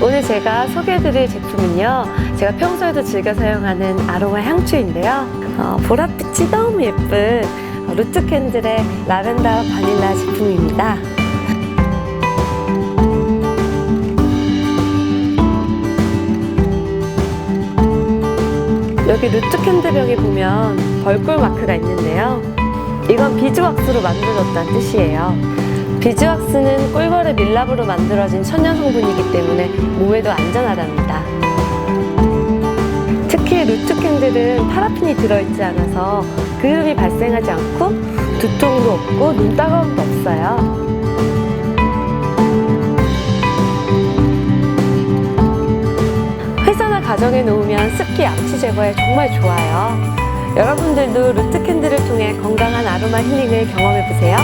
오늘 제가 소개해드릴 제품은요. 제가 평소에도 즐겨 사용하는 아로마 향초인데요. 어, 보랏빛이 너무 예쁜 어, 루트 캔들의 라벤더 바닐라 제품입니다. 여기 루트 캔들벽에 보면 벌꿀 마크가 있는데요. 이건 비즈왁스로 만들어졌다는 뜻이에요. 비즈왁스는 꿀벌의 밀랍으로 만들어진 천연 성분이기 때문에 몸에도 안전하답니다. 특히 루트 캔들은 파라핀이 들어있지 않아서 그름이 발생하지 않고 두통도 없고 눈 따가움도 없어요. 회사나 가정에 놓으면 습기 악취 제거에 정말 좋아요. 여러분들도 루트 캔들을 통해 건강한 아로마 힐링을 경험해 보세요.